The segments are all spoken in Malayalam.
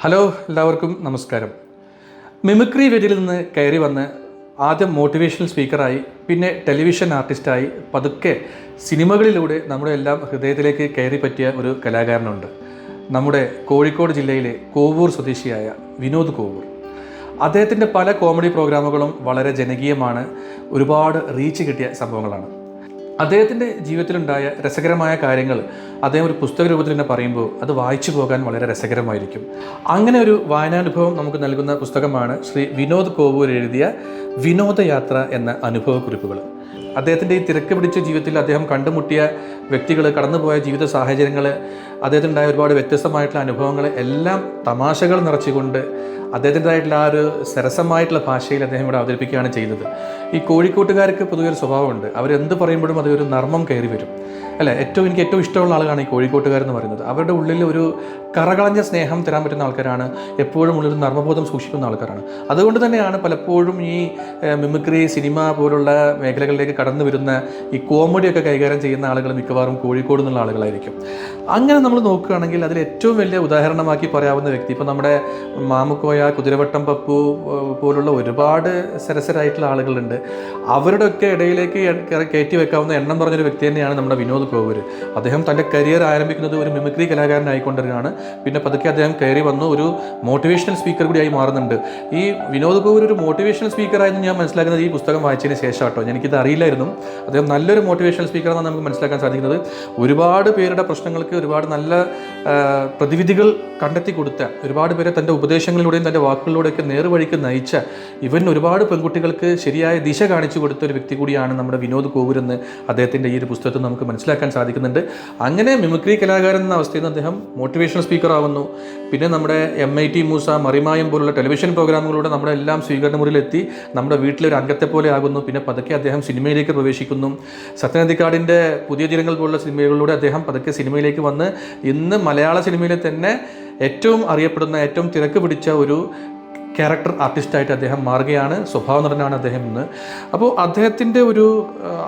ഹലോ എല്ലാവർക്കും നമസ്കാരം. മിമിക്രി വേദിയിൽ നിന്ന് കയറി വന്ന് ആദ്യം മോട്ടിവേഷണൽ സ്പീക്കറായി പിന്നെ ടെലിവിഷൻ ആർട്ടിസ്റ്റായി പതുക്കെ സിനിമകളിലൂടെ നമ്മുടെ എല്ലാം ഹൃദയത്തിലേക്ക് കയറി പറ്റിയ ഒരു കലാകാരനുണ്ട്. നമ്മുടെ കോഴിക്കോട് ജില്ലയിലെ കോവൂർ സ്വദേശിയായ വിനോദ് കോവൂർ. അദ്ദേഹത്തിന്റെ പല കോമഡി പ്രോഗ്രാമുകളും വളരെ ജനകീയമാണ്. ഒരുപാട് റീച്ച് കിട്ടിയ സംഭവങ്ങളാണ്. അദ്ദേഹത്തിന്റെ ജീവിതത്തിലുണ്ടായ രസകരമായ കാര്യങ്ങൾ അദ്ദേഹം ഒരു പുസ്തക രൂപത്തിൽ തന്നെ പറയുമ്പോൾ അത് വായിച്ചു പോകാൻ വളരെ രസകരമായിരിക്കും. അങ്ങനെ ഒരു വായനാനുഭവം നമുക്ക് നൽകുന്ന പുസ്തകമാണ് ശ്രീ വിനോദ് കോവൂർ എഴുതിയ വിനോദയാത്ര എന്ന അനുഭവക്കുറിപ്പുകൾ. അദ്ദേഹത്തിന്റെ ഈ തിരക്ക് പിടിച്ച ജീവിതത്തിൽ അദ്ദേഹം കണ്ടുമുട്ടിയ വ്യക്തികൾ കടന്നുപോയ ജീവിത സാഹചര്യങ്ങൾ അദ്ദേഹത്തിനുണ്ടായ ഒരുപാട് വ്യത്യസ്തമായിട്ടുള്ള അനുഭവങ്ങൾ എല്ലാം തമാശകൾ നിറച്ചുകൊണ്ട് അദ്ദേഹത്തിന്റെതായിട്ടുള്ള ആ ഒരു സരസമായിട്ടുള്ള ഭാഷയിൽ അദ്ദേഹം ഇവിടെ അവതരിപ്പിക്കുകയാണ് ചെയ്തത്. ഈ കോഴിക്കോട്ടുകാർക്ക് പൊതുവെ ഒരു സ്വഭാവമുണ്ട്. അവരെന്ത് പറയുമ്പോഴും അതൊരു നർമ്മം കയറി വരും. അല്ലേ? ഏറ്റവും എനിക്ക് ഏറ്റവും ഇഷ്ടമുള്ള ആളുകളാണ് ഈ കോഴിക്കോട്ടുകാരെന്ന് പറയുന്നത്. അവരുടെ ഉള്ളിൽ ഒരു കറകളഞ്ഞ സ്നേഹം തരാൻ പറ്റുന്ന ആൾക്കാരാണ്. എപ്പോഴും ഉള്ളിൽ നർമ്മബോധം സൂക്ഷിക്കുന്ന ആൾക്കാരാണ്. അതുകൊണ്ട് തന്നെയാണ് പലപ്പോഴും ഈ മിമിക്രി സിനിമ പോലുള്ള മേഖലകളിലേക്ക് കടന്നു വരുന്ന ഈ കോമഡിയൊക്കെ കൈകാര്യം ചെയ്യുന്ന ആളുകൾ മിക്കവാറും കോഴിക്കോട് നിന്നുള്ള ആളുകളായിരിക്കും. അങ്ങനെ നമ്മൾ നോക്കുകയാണെങ്കിൽ അതിൽ ഏറ്റവും വലിയ ഉദാഹരണമാക്കി പറയാവുന്ന വ്യക്തി ഇപ്പോൾ നമ്മുടെ മാമുക്കോയ കുതിരവട്ടം പപ്പു പോലുള്ള ഒരുപാട് സരസരായിട്ടുള്ള ആളുകളുണ്ട്. അവരുടെയൊക്കെ ഇടയിലേക്ക് കയറ്റി വെക്കാവുന്ന എണ്ണം പറഞ്ഞൊരു വ്യക്തി തന്നെയാണ് നമ്മുടെ വിനോദ് കോവൂർ അദ്ദേഹം തന്റെ കരിയർ ആരംഭിക്കുന്നത് ഒരു മിമിക്രി കലാകാരനായിക്കൊണ്ടിരിക്കുകയാണ്. പിന്നെ പതുക്കെ അദ്ദേഹം കയറി വന്നു ഒരു മോട്ടിവേഷണൽ സ്പീക്കർ കൂടിയായി മാറുന്നുണ്ട്. ഈ വിനോദ് കോവൂർ ഒരു മോട്ടിവേഷണൽ സ്പീക്കറായിരുന്നു ഞാൻ മനസ്സിലാക്കുന്നത് ഈ പുസ്തകം വായിച്ചതിന് ശേഷം കേട്ടോ എനിക്കിത് അറിയില്ലായിരുന്നു. അദ്ദേഹം നല്ലൊരു മോട്ടിവേഷണൽ സ്പീക്കറാണെന്ന് നമുക്ക് മനസ്സിലാക്കാൻ സാധിക്കുന്നത്. ഒരുപാട് പേരുടെ പ്രശ്നങ്ങൾക്ക് ഒരുപാട് നല്ല ആ, പ്രതിവിധികൾ കണ്ടെത്തി കൊടുത്ത ഒരുപാട് പേരെ തന്റെ ഉപദേശങ്ങളിലൂടെയും തന്റെ വാക്കുകളിലൂടെയൊക്കെ നേർവഴിക്ക് നയിച്ച ഇവൻ ഒരുപാട് പെൺകുട്ടികൾക്ക് ശരിയായ ദിശ കാണിച്ചു കൊടുത്ത ഒരു വ്യക്തി കൂടിയാണ് നമ്മുടെ വിനോദ് കോവൂരെന്ന് അദ്ദേഹത്തിന്റെ ഈ ഒരു പുസ്തകത്തിൽ നമുക്ക് മനസ്സിലാക്കാൻ സാധിക്കുന്നുണ്ട്. അങ്ങനെ മിമിക്രി കലാകാരൻ എന്ന അവസ്ഥയിൽ നിന്ന് അദ്ദേഹം മോട്ടിവേഷണൽ സ്പീക്കർ ആവുന്നു. പിന്നെ നമ്മുടെ M I T Moosa Marimayam പോലുള്ള ടെലിവിഷൻ പ്രോഗ്രാമുകളിലൂടെ നമ്മുടെ എല്ലാം സ്വീകരണ മുറിയിലെത്തി നമ്മുടെ വീട്ടിലൊരു അംഗത്തെ പോലെ ആകുന്നു. പിന്നെ പതുക്കെ അദ്ദേഹം സിനിമയിലേക്ക് പ്രവേശിക്കുന്നു. സത്യനന്ദിക്കാടിന്റെ പുതിയ ദിനങ്ങൾ പോലുള്ള സിനിമകളിലൂടെ അദ്ദേഹം പതുക്കെ സിനിമയിലേക്ക് വന്ന് ഇന്ന് മലയാള സിനിമയിലെ തന്നെ ഏറ്റവും അറിയപ്പെടുന്ന ഏറ്റവും തിരക്ക് പിടിച്ച ഒരു ക്യാരക്ടർ ആർട്ടിസ്റ്റായിട്ട് അദ്ദേഹം മാറുകയാണ്. സ്വഭാവ നടനാണ് അദ്ദേഹം ഇന്ന്. അപ്പോൾ അദ്ദേഹത്തിന്റെ ഒരു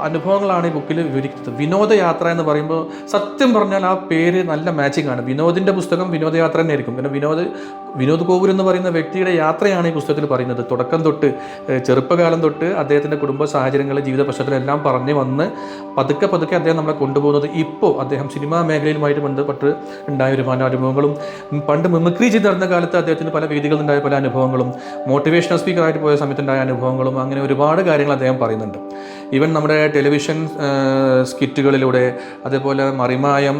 അനുഭവങ്ങളാണ് ഈ ബുക്കിൽ വിവരിക്കുന്നത്. വിനോദയാത്ര എന്ന് പറയുമ്പോൾ സത്യം പറഞ്ഞാൽ ആ പേര് നല്ല മാച്ചിങ് ആണ്. വിനോദിന്റെ പുസ്തകം വിനോദയാത്ര തന്നെ ആയിരിക്കും കാരണം വിനോദ് വിനോദ് കോവൂർ എന്ന് പറയുന്ന വ്യക്തിയുടെ യാത്രയാണ് ഈ പുസ്തകത്തിൽ പറയുന്നത്. തുടക്കം തൊട്ട് ചെറുപ്പകാലം തൊട്ട് അദ്ദേഹത്തിന്റെ കുടുംബ സാഹചര്യങ്ങൾ ജീവിത പശ്ചാത്തലം എല്ലാം പറഞ്ഞ് വന്ന് പതുക്കെ പതുക്കെ അദ്ദേഹം നമ്മളെ കൊണ്ടുപോകുന്നത് ഇപ്പോൾ അദ്ദേഹം സിനിമാ മേഖലയിലുമായിട്ട് ബന്ധപ്പെട്ട് ഉണ്ടായ ഒരു പല അനുഭവങ്ങളും പണ്ട് മിമിക്രി ചെയ്ത് നടന്ന കാലത്ത് അദ്ദേഹത്തിന് പല വേദികളിൽ ഉണ്ടായ പല അനുഭവങ്ങളും മോട്ടിവേഷണൽ സ്പീക്കറായിട്ട് പോയ സമയത്തുണ്ടായ അനുഭവങ്ങളും അങ്ങനെ ഒരുപാട് കാര്യങ്ങൾ അദ്ദേഹം പറയുന്നുണ്ട്. ഈവൻ നമ്മുടെ ടെലിവിഷൻ സ്കിറ്റുകളിലൂടെ അതേപോലെ Marimayam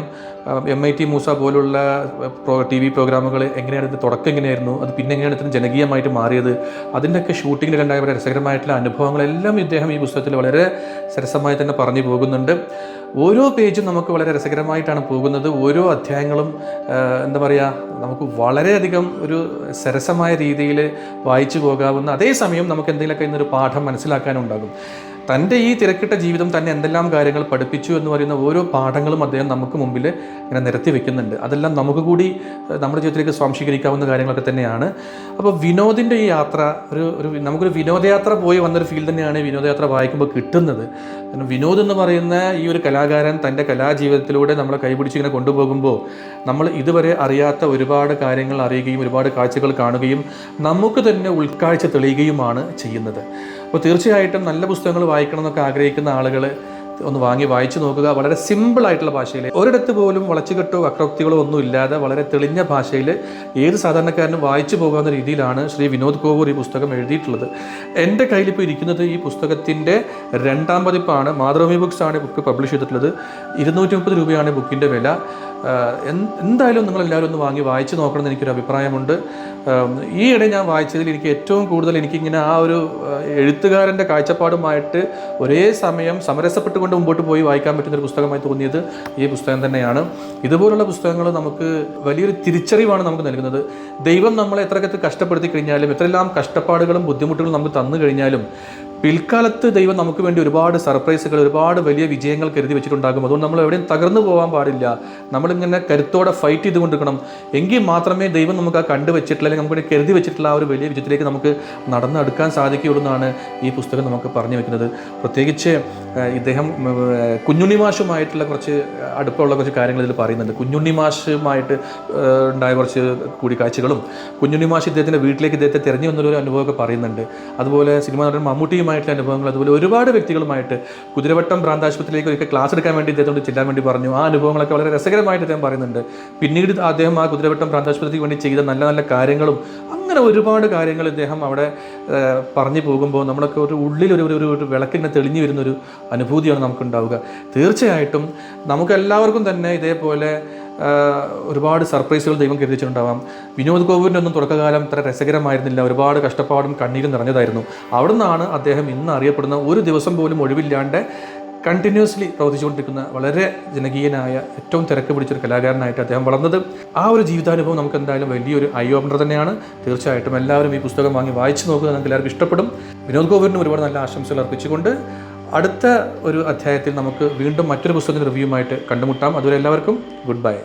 M I T Moosa പോലുള്ള പ്രോ ടി വി പ്രോഗ്രാമുകൾ എങ്ങനെയാണ് ഇതിന്റെ തുടക്കം എങ്ങനെയായിരുന്നു അത് പിന്നെ എങ്ങനെയാണ് ഇത്ര ജനകീയമായിട്ട് മാറിയത് അതിന്റെയൊക്കെ ഷൂട്ടിങ്ങിലുണ്ടായ വളരെ രസകരമായിട്ടുള്ള അനുഭവങ്ങളെല്ലാം ഇദ്ദേഹം ഈ പുസ്തകത്തിൽ വളരെ സരസമായി തന്നെ പറഞ്ഞു പോകുന്നുണ്ട്. ഓരോ പേജും നമുക്ക് വളരെ രസകരമായിട്ടാണ് പോകുന്നത്. ഓരോ അധ്യായങ്ങളും എന്താ പറയുക നമുക്ക് വളരെയധികം ഒരു സരസമായ രീതിയിൽ വായിച്ചു പോകാവുന്ന അതേസമയം നമുക്ക് എന്തെങ്കിലുമൊക്കെ ഇന്നൊരു പാഠം മനസ്സിലാക്കാനുണ്ടാകും. തന്റെ ഈ തിരക്കിട്ട ജീവിതം തന്നെ എന്തെല്ലാം കാര്യങ്ങൾ പഠിപ്പിച്ചു എന്ന് പറയുന്ന ഓരോ പാഠങ്ങളും അദ്ദേഹം നമുക്ക് മുമ്പിൽ ഇങ്ങനെ നിരത്തി വെക്കുന്നുണ്ട്. അതെല്ലാം നമുക്ക് കൂടി നമ്മുടെ ജീവിതത്തിലേക്ക് സ്വാംശീകരിക്കാവുന്ന കാര്യങ്ങളൊക്കെ തന്നെയാണ്. അപ്പോൾ വിനോദിന്റെ ഈ യാത്ര ഒരു ഒരു നമുക്കൊരു വിനോദയാത്ര പോയി വന്നൊരു ഫീൽ തന്നെയാണ് വിനോദയാത്ര വായിക്കുമ്പോൾ കിട്ടുന്നത്. കാരണം വിനോദ് എന്ന് പറയുന്ന ഈ ഒരു കലാകാരൻ തന്റെ കലാജീവിതത്തിലൂടെ നമ്മളെ കൈപിടിച്ച് ഇങ്ങനെ കൊണ്ടുപോകുമ്പോൾ നമ്മൾ ഇതുവരെ അറിയാത്ത ഒരുപാട് കാര്യങ്ങൾ അറിയുകയും ഒരുപാട് കാഴ്ചകൾ കാണുകയും നമുക്ക് തന്നെ ഉൾക്കാഴ്ച തെളിയുകയുമാണ് ചെയ്യുന്നത്. അപ്പോൾ തീർച്ചയായിട്ടും നല്ല പുസ്തകങ്ങൾ വായിക്കണം എന്നൊക്കെ ആഗ്രഹിക്കുന്ന ആളുകൾ ഒന്ന് വാങ്ങി വായിച്ചു നോക്കുക. വളരെ സിമ്പിൾ ആയിട്ടുള്ള ഭാഷയിൽ ഒരിടത്ത് പോലും വളച്ചുകെട്ടോ അക്രോക്തികളോ ഒന്നും ഇല്ലാതെ വളരെ തെളിഞ്ഞ ഭാഷയിൽ ഏത് സാധാരണക്കാരനും വായിച്ചു പോകാവുന്ന രീതിയിലാണ് ശ്രീ വിനോദ് കോവൂർ ഈ പുസ്തകം എഴുതിയിട്ടുള്ളത്. എന്റെ കയ്യിലിപ്പോൾ ഇരിക്കുന്നത് ഈ പുസ്തകത്തിന്റെ രണ്ടാം പതിപ്പാണ്. മാതൃഭൂമി ബുക്സ് ആണ് ബുക്ക് പബ്ലിഷ് ചെയ്തിട്ടുള്ളത്. ഇരുന്നൂറ്റി മുപ്പത് രൂപയാണ് ബുക്കിന്റെ വില. എന്തായാലും നിങ്ങൾ എല്ലാവരും ഒന്ന് വാങ്ങി വായിച്ചു നോക്കണം എന്ന് എനിക്കൊരു അഭിപ്രായമുണ്ട്. ഈ ഈയിടെ ഞാൻ വായിച്ചതിൽ എനിക്ക് ഏറ്റവും കൂടുതൽ എനിക്കിങ്ങനെ ആ ഒരു എഴുത്തുകാരന്റെ കാഴ്ചപ്പാടുമായിട്ട് ഒരേ സമയം സമരസപ്പെട്ടുകൊണ്ട് മുമ്പോട്ട് പോയി വായിക്കാൻ പറ്റുന്ന ഒരു പുസ്തകമായി തോന്നിയത് ഈ പുസ്തകം തന്നെയാണ്. ഇതുപോലുള്ള പുസ്തകങ്ങൾ നമുക്ക് വലിയൊരു തിരിച്ചറിവാണ് നമുക്ക് നൽകുന്നത്. ദൈവം നമ്മളെ എത്രയൊക്കെ കഷ്ടപ്പെടുത്തി കഴിഞ്ഞാലും എത്രയെല്ലാം കഷ്ടപ്പാടുകളും ബുദ്ധിമുട്ടുകളും നമുക്ക് തന്നു കഴിഞ്ഞാലും പിൽക്കാലത്ത് ദൈവം നമുക്ക് വേണ്ടി ഒരുപാട് സർപ്രൈസുകൾ ഒരുപാട് വലിയ വിജയങ്ങൾ കരുതി വെച്ചിട്ടുണ്ടാകും. അതുകൊണ്ട് നമ്മൾ എവിടെയും തകർന്നു പോകാൻ പാടില്ല. നമ്മളിങ്ങനെ കരുത്തോടെ ഫൈറ്റ് ചെയ്തുകൊണ്ടിരിക്കണം എങ്കിൽ മാത്രമേ ദൈവം നമുക്ക് ആ കണ്ടുവച്ചിട്ടുള്ള അല്ലെങ്കിൽ നമുക്ക് കരുതി വെച്ചിട്ടുള്ള ആ ഒരു വലിയ വിജയത്തിലേക്ക് നമുക്ക് നടന്നെടുക്കാൻ സാധിക്കുകയുള്ളൂ എന്നാണ് ഈ പുസ്തകം നമുക്ക് പറഞ്ഞു വെക്കുന്നത്. പ്രത്യേകിച്ച് ഇദ്ദേഹം കുഞ്ഞുണ്ണിമാഷുമായിട്ടുള്ള കുഞ്ഞുണ്ണി മാഷുമായിട്ടുള്ള കുറച്ച് അടുപ്പമുള്ള കുറച്ച് കാര്യങ്ങൾ ഇതിൽ പറയുന്നുണ്ട്. കുഞ്ഞുണ്ണിമാഷുമായിട്ട് ഉണ്ടായ കുറച്ച് കൂടിക്കാഴ്ചകളും കുഞ്ഞുണ്ണിമാഷ് ഇദ്ദേഹത്തിന്റെ വീട്ടിലേക്ക് ഇദ്ദേഹത്തെ തിരഞ്ഞു വന്നൊരു അനുഭവമൊക്കെ പറയുന്നുണ്ട്. അതുപോലെ സിനിമാ നടൻ മമ്മൂട്ടിയുമായിട്ടുള്ള അനുഭവങ്ങൾ. അതുപോലെ ഒരുപാട് വ്യക്തികളുമായിട്ട് കുതിരവട്ടം പ്രാന്താശുപത്രിയിലേക്ക് ഒരിക്കൽ ക്ലാസ് എടുക്കാൻ വേണ്ടി ഇദ്ദേഹത്തോട് ചെല്ലാൻ വേണ്ടി പറഞ്ഞു. ആ അനുഭവങ്ങളൊക്കെ വളരെ രസകരമായിട്ട് അദ്ദേഹം പറയുന്നുണ്ട്. പിന്നീട് അദ്ദേഹം ആ കുതിരവട്ടം പ്രാന്താശുപത്രിക്ക് വേണ്ടി ചെയ്ത നല്ല നല്ല കാര്യങ്ങളും അങ്ങനെ ഒരുപാട് കാര്യങ്ങൾ ഇദ്ദേഹം അവിടെ പറഞ്ഞു പോകുമ്പോൾ നമ്മളൊക്കെ ഒരു ഉള്ളിൽ ഒരു ഒരു ഒരു വിളക്കിങ്ങനെ തെളിഞ്ഞു വരുന്നൊരു അനുഭൂതിയാണ് നമുക്കുണ്ടാവുക. തീർച്ചയായിട്ടും നമുക്കെല്ലാവർക്കും തന്നെ ഇതേപോലെ ഒരുപാട് സർപ്രൈസുകൾ ദൈവം കരുതിച്ചിട്ടുണ്ടാവാം വിനോദ് കോവിഡിന്റെ ഒന്നും തുടക്കകാലം ഇത്ര രസകരമായിരുന്നില്ല. ഒരുപാട് കഷ്ടപ്പാടും കണ്ണീരും നിറഞ്ഞതായിരുന്നു. അവിടെ നിന്നാണ് അദ്ദേഹം ഇന്ന് അറിയപ്പെടുന്ന ഒരു ദിവസം പോലും ഒഴിവില്ലാണ്ട് കണ്ടിന്യൂസ്ലി പ്രവർത്തിച്ചുകൊണ്ടിരിക്കുന്ന വളരെ ജനകീയനായ ഏറ്റവും തിരക്ക് പിടിച്ചൊരു കലാകാരനായിട്ട് അദ്ദേഹം വളർന്നത്. ആ ഒരു ജീവിതാനുഭവം നമുക്ക് എന്തായാലും വലിയൊരു ഐ ഓപ്പണർ തന്നെയാണ്. തീർച്ചയായിട്ടും എല്ലാവരും ഈ പുസ്തകം വാങ്ങി വായിച്ചു നോക്കുക നമുക്ക് എല്ലാവർക്കും ഇഷ്ടപ്പെടും. വിനോദ് ഗോവറിന് ഒരുപാട് നല്ല ആശംസകൾ അർപ്പിച്ചുകൊണ്ട് അടുത്ത ഒരു അധ്യായത്തിൽ നമുക്ക് വീണ്ടും മറ്റൊരു പുസ്തകത്തിന്റെ റിവ്യൂമായിട്ട് കണ്ടുമുട്ടാം. അതുവരെ എല്ലാവർക്കും ഗുഡ് ബൈ